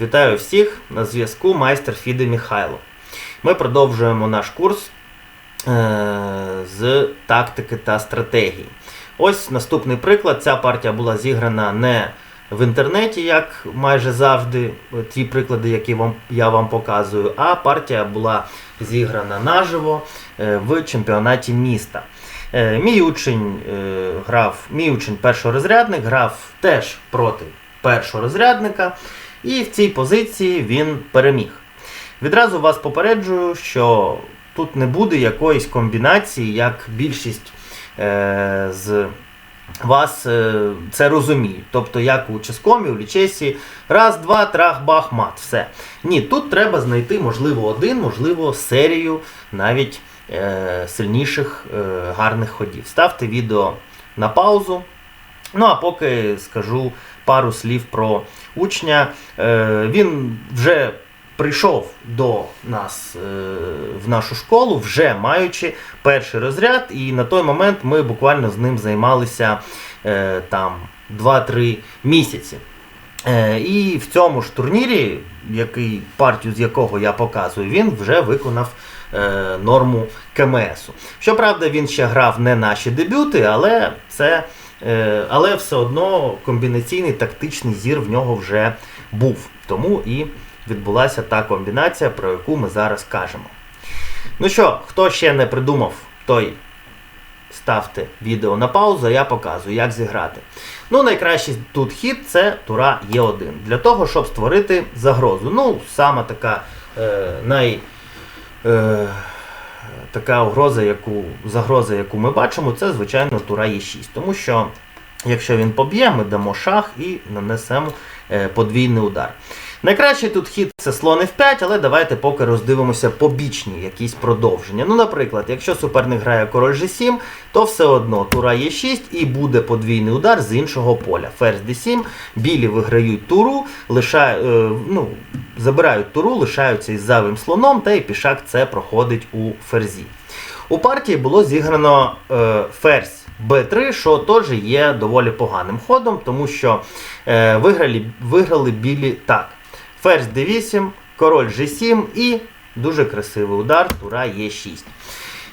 Вітаю всіх на зв'язку майстер Фіде Міхайло. Ми продовжуємо наш курс е, з тактики та стратегії. Ось наступний приклад. Ця партія була зіграна не в інтернеті, як майже завжди, ті приклади, які вам, я вам показую, а партія була зіграна наживо е, в чемпіонаті міста. Е, Мій учень грав, мій учень першорозрядник грав теж проти першорозрядника, і в цій позиції він переміг. Відразу вас попереджую, що тут не буде якоїсь комбінації, як більшість е, з вас е, це розуміють. Тобто, як у ческомі, у лічесі, раз, два, трах, бах, мат, все. Ні, тут треба знайти, можливо, один, можливо, серію навіть е, сильніших е, гарних ходів. Ставте відео на паузу. Ну а поки скажу пару слів про учня. Е, він вже прийшов до нас е, в нашу школу, вже маючи перший розряд, і на той момент ми буквально з ним займалися е, там 2-3 місяці. І в цьому ж турнірі, який, партію з якого я показую, він вже виконав норму КМСу. Щоправда, він ще грав не наші дебюти, але це. Е, Але все одно комбінаційний тактичний зір в нього вже був. Тому і відбулася та комбінація, про яку ми зараз кажемо. Ну що, хто ще не придумав, той ставте відео на паузу, я показую, як зіграти. Ну, найкращий тут хід це тура Е1. Для того, щоб створити загрозу. Ну, саме така е, най. Е, Така угроза, яку, загроза, яку ми бачимо, це, звичайно, тура Е6. Тому що, якщо він поб'є, ми дамо шах і нанесемо е, подвійний удар. Найкращий тут хід це слон F5, але давайте поки роздивимося побічні якісь продовження. Ну, наприклад, якщо суперник грає король G7, то все одно тура Е6 і буде подвійний удар з іншого поля. Ферзь D7, білі виграють туру, лишає, е, ну, забирають туру, лишаються із зайвим слоном, та і пішак це проходить у ферзі. У партії було зіграно е, ферзь b3, що теж є доволі поганим ходом, тому що е, виграли, виграли білі так. Ферзь d8, король g7 і дуже красивий удар, тура e6.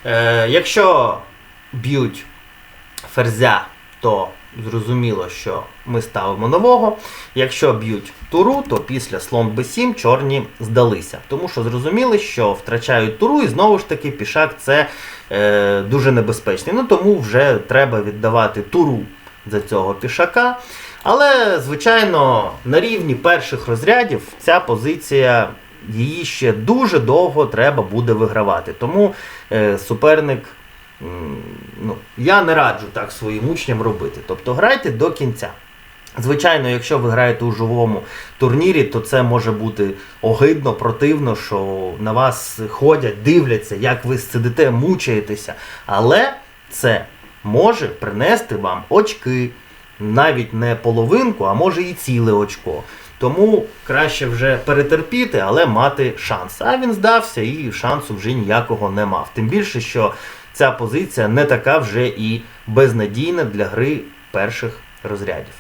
Е, якщо б'ють ферзя, то зрозуміло, що ми ставимо нового. Якщо б'ють туру, то після слон b7 чорні здалися. Тому що зрозуміли, що втрачають туру, і знову ж таки пішак це е, дуже небезпечний. Ну тому вже треба віддавати туру за цього пішака. Але, звичайно, на рівні перших розрядів ця позиція її ще дуже довго треба буде вигравати. Тому е, суперник. Ну, я не раджу так своїм учням робити. Тобто грайте до кінця. Звичайно, якщо ви граєте у живому турнірі, то це може бути огидно, противно, що на вас ходять, дивляться, як ви сидите, мучаєтеся. Але це може принести вам очки, навіть не половинку, а може і ціле очко. Тому краще вже перетерпіти, але мати шанс. А він здався і шансу вже ніякого не мав. Тим більше, що ця позиція не така вже і безнадійна для гри перших розрядів.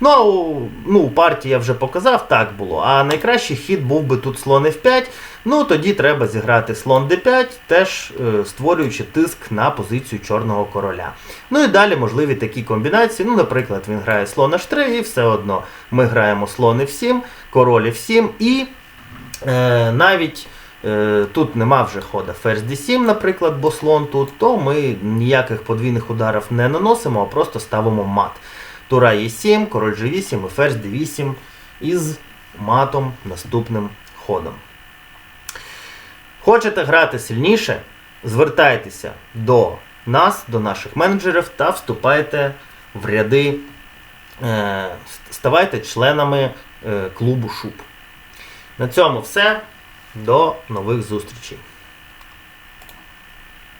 Ну, а у, ну, партії я вже показав, так було. А найкращий хід був би тут слон F5. Ну, тоді треба зіграти слон D5, теж е, створюючи тиск на позицію чорного короля. Ну і далі можливі такі комбінації. Ну, наприклад, він грає слон H3 і все одно ми граємо слон F7, король F7 і е, навіть. Е, Тут нема вже хода ферзь d7, наприклад, бо слон тут, то ми ніяких подвійних ударів не наносимо, а просто ставимо мат. Тура Е7, король G8 і ферзь D8 із матом наступним ходом. Хочете грати сильніше? Звертайтеся до нас, до наших менеджерів та вступайте в ряди, е, ставайте членами е, клубу ШУП. На цьому все. До нових зустрічей.